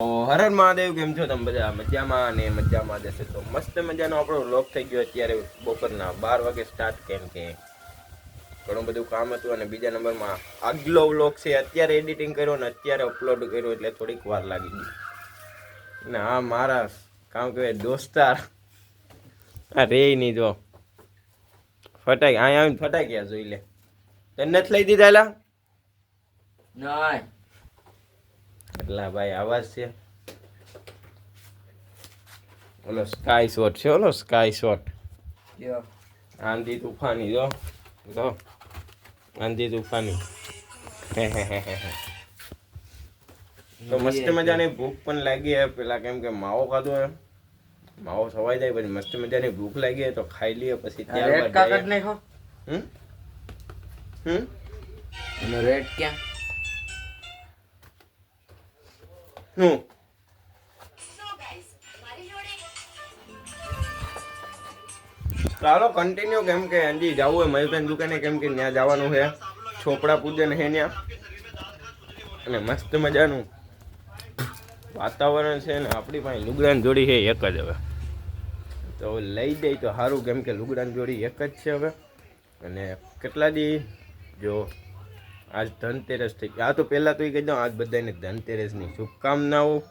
હરણ મહાદેવ, કેમ છો તમે બધા? મજામાં અને મજામાં જશે તો મસ્ત મજાનો આપણો લોક થઈ ગયો અત્યારે બપોરના બાર વાગે સ્ટાર્ટ કેમ કે ઘણું બધું કામ હતું અને બીજા નંબરમાં આગલો વ્લોગ છે. અત્યારે એડિટિંગ કર્યો ને અત્યારે અપલોડ કર્યો એટલે થોડીક વાર લાગી ગઈ. ને આ મારા, કામ કહેવાય, દોસ્તાર. આ રે નહીં જો. ફટાઈ અહીંયા આવીને ફટાઈ ગયા જોઈ લે. તને નથી લઈ દીધા એલા નાય એટલા ભાઈ આવાજ છે? ઓલો સ્કાય શોટ છે ઓલો સ્કાય શોટ આંધી તુફાની જો. જો. આંધી તુફાની. તો મસ્ત મજાની ભૂખ પણ લાગી પેલા કેમ કે માવો ખાધો હે. માવો સવાઈ જાય પછી મસ્ત મજાની ભૂખ લાગી તો ખાઈ લઈએ પછી રેડ ત્યારબાદ કાગળ જઈએ. નાખો. હમ? હમ? રેડ ક્યાં? શું ચાલો કન્ટિન્યુ કેમ કે હજી જવું હોય મયુરભાઈ દુકાને કેમ કે ત્યાં જવાનું છે. છોપડા પૂજન છે ત્યાં. અને મસ્ત મજાનું વાતાવરણ છે ને, આપણી પાસે લુગડાની જોડી છે એક જ હવે. તો લઈ દઈ તો સારું કેમ કે લુગડાની જોડી એક જ છે હવે. અને કેટલા દી, જો આજ ધનતેરસ થઈ આ તો પહેલાં તો એ કહી દઉં, આજ બધાને ધનતેરસની શુભકામનાઓ.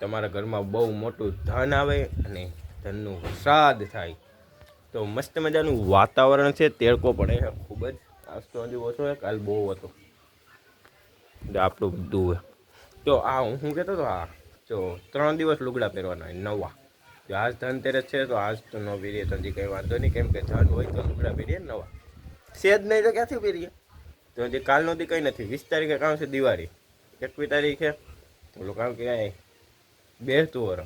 તમારા ઘરમાં બહુ મોટું ધન આવે અને ધનનું વરસાદ થાય. તો મસ્ત મજાનું વાતાવરણ છે, તેડકો પડે છે. ખૂબ જ. આજ તો હજુ ઓછો છે, કાલ બહુ હતો. આપણું બધું હોય. તો આ હું શું કહેતો હતો હા તો ત્રણ દિવસ લુગડા પહેરવાના નવા. જો આજ ધનતેરસ છે, તો આજ તો ન પહેરીએ તો હજી કંઈ વાંધો નહીં. કેમ કે ધન હોય તો લુગડા પહેરીએ નવા. સેજ નહીં તો ક્યાંથી પહેરીએ? તો હજી કાલનો દી કંઈ નથી. વીસ તારીખે કામ છે દિવાળી. એકવીસ તારીખે ઓલું કામ કહેવાય બે બેસતું વર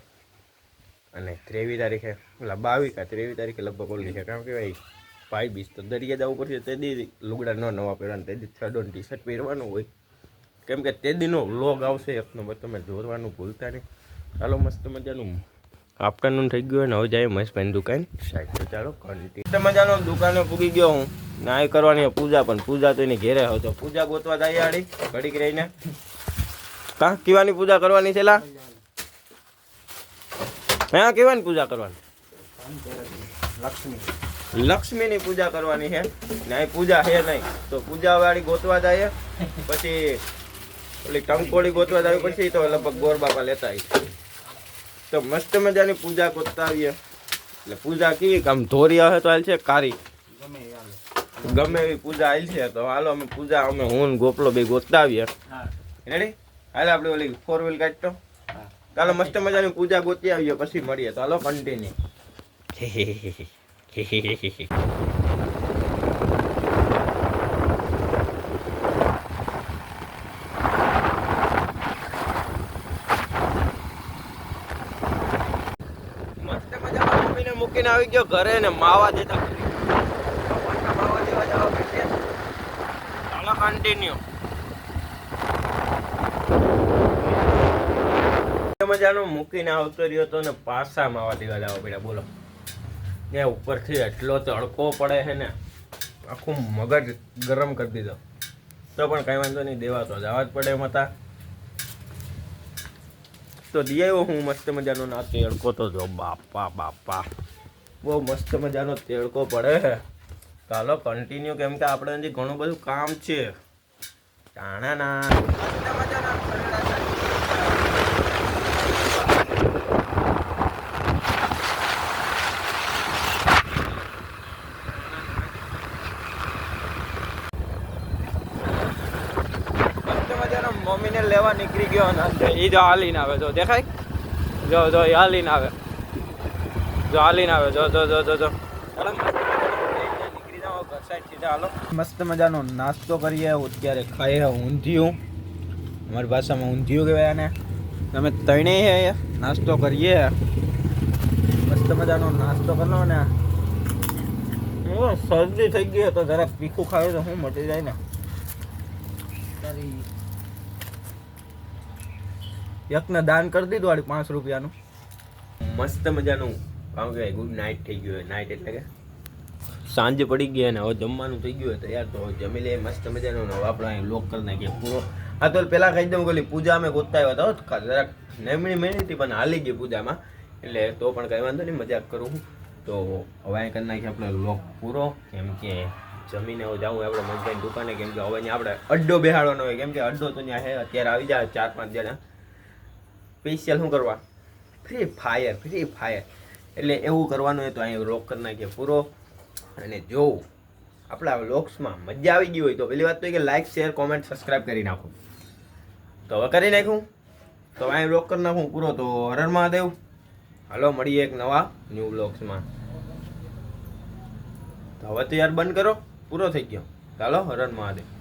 અને ત્રેવીસ તારીખે, ઓલા બાવીસ કા ત્રેવીસ તારીખે લગભગ ઓલી છે. કારણ કહેવાય ભાઈ બીજ તો દરિયા જવું પડશે તે દી લુગડા ન નવા પહેરવાના, તે દી થર્ડ ટી શર્ટ પહેરવાનું હોય. કેમ કે તે દીનો વ્લોગ આવશે, એક નંબર. તમે જોવાનું ભૂલતા નહીં. ચાલો મસ્ત મજાનું આફ્ટરનૂન થઈ ગયું અને હવે જાય મહેશભાઈની દુકાન. સાઈડ ચાલો કન્ટિન્યુ મજાનો દુકાને પૂગી ગયો હું. નાય કરવાની પૂજા, પણ પૂજા તો એની ઘેરે હોય તો પૂજા ગોતવા જાય આડી ઘડીક રહીને. કા, કેવાની પૂજા કરવાની છે લા હા કેવાની પૂજા કરવાની? લક્ષ્મી લક્ષ્મીની પૂજા કરવાની છે નાય પૂજા છે નહીં. તો પૂજા વાળી ગોતવા જાય, પછી ઓલી ટંકોળી ગોતવા જાય, પછી તો લગભગ ગોર બાપા લેતા આવીએ તો મસ્ત મજાની પૂજા ગોતતા આવીએ એટલે પૂજા કેવી આમ ધોરી આવે તો હાલ છે કારી. ગમે એવી પૂજા આવી છે તો હાલો અમે પૂજા અમે હું ગોપલો બે ગોતતા આવીએ રેડી હાલે આપણે ઓલી ફોર વ્હીલ કાઢતો. ચાલો મસ્ત મજાની પૂજા ગોતી આવીએ પછી મળીએ. તો હાલો કન્ટિન્યુ મસ્ત મજામાં મમ્મીને મૂકીને આવી ગયો ઘરે ને માવા જતા. ચાલો કન્ટિન્યુ મજાનો મૂકીને આવતો રહ્યો તો ને પાછા માવા દેવા જવા બોલો. ત્યાં ઉપરથી એટલો તડકો પડે છે ને, આખું મગજ ગરમ કરી દીધો. તો પણ કાંઈ વાંધો નહીં, દેવા તો જવા જ પડે એમ હતા. તો દિયાયો હું મસ્ત મજાનો ના અડકો તો જો બાપા બાપા. બહુ મસ્ત મજાનો તેડકો પડે છે ચાલો કન્ટિન્યુ કેમ કે આપણે હજી ઘણું બધું કામ છે. ટાણાના મમ્મીને લેવા નીકળી ગયો અને એ જો હાલીને આવે. જો, દેખાય? જો જો એ હાલીને આવે. જો હાલીને આવે જો જો જો જો જો. ચાલો. મસ્ત મજાનો નીકળી જાઓ ઘર સાઈડ સીધા હાલો મસ્ત મજાનો નાસ્તો કરીએ અત્યારે ખાઈએ ઊંધિયું. અમારી ભાષામાં ઊંધિયું કહેવાય આને. તમે તણે હે નાસ્તો કરીએ. મસ્ત મજાનો નાસ્તો કરો ને. શરદી થઈ ગઈ તો જરાક તીખું ખાવે તો શું મટી જાય ને. તારી એકને દાન કરી દીધું વાળી પાંચ રૂપિયાનું. મસ્ત મજાનું કામ કહેવાય ગુડ નાઇટ થઈ ગયું નાઇટ એટલે કે સાંજ પડી ગઈ અને હવે જમવાનું થઈ ગયું હોય તો જમી લે મસ્ત મજાનું. આપણે અહીં લોક કરી નાખીએ પૂરો. આ તો પેલા કહી દઉં કે પૂજા અમે ગોતતા આવ્યા હતા જરાક નેમણી હતી પણ હાલી ગઈ પૂજામાં. એટલે તો પણ કંઈ વાંધો નહીં, મજાક કરું તો હવે અહીં કરી નાખીએ આપણે લોક પૂરો. કેમ કે જમીને જાવું આપણે મજભાઈ દુકાને, કેમ કે હવે આપણે અડ્ડો બેહાડવાનો હોય. કેમ કે અડ્ડો તો ત્યાં છે અત્યારે આવી જાય ચાર પાંચ જણા. સ્પેશિયલ શું કરવા? ફ્રી ફાયર ફ્રી ફાયર એટલે એવું કરવાનું હોય તો અહીં લોક કરી નાખીએ પૂરો. અને જોવું આપણા વ્લોગ્સમાં મજા આવી ગઈ હોય તો પેલી વાત તો કે લાઈક શેર કોમેન્ટ સબસ્ક્રાઈબ કરી નાખો. તો હવે કરી નાખું. તો અહીં વ્લોગ કરી નાખું પૂરો. તો હરણ મહાદેવ, હાલો, મળીએ એક નવા ન્યૂ વ્લોગ્સમાં તો હવે તો યાર બંધ કરો. પૂરો થઈ ગયો. ચાલો હરર મહાદેવ.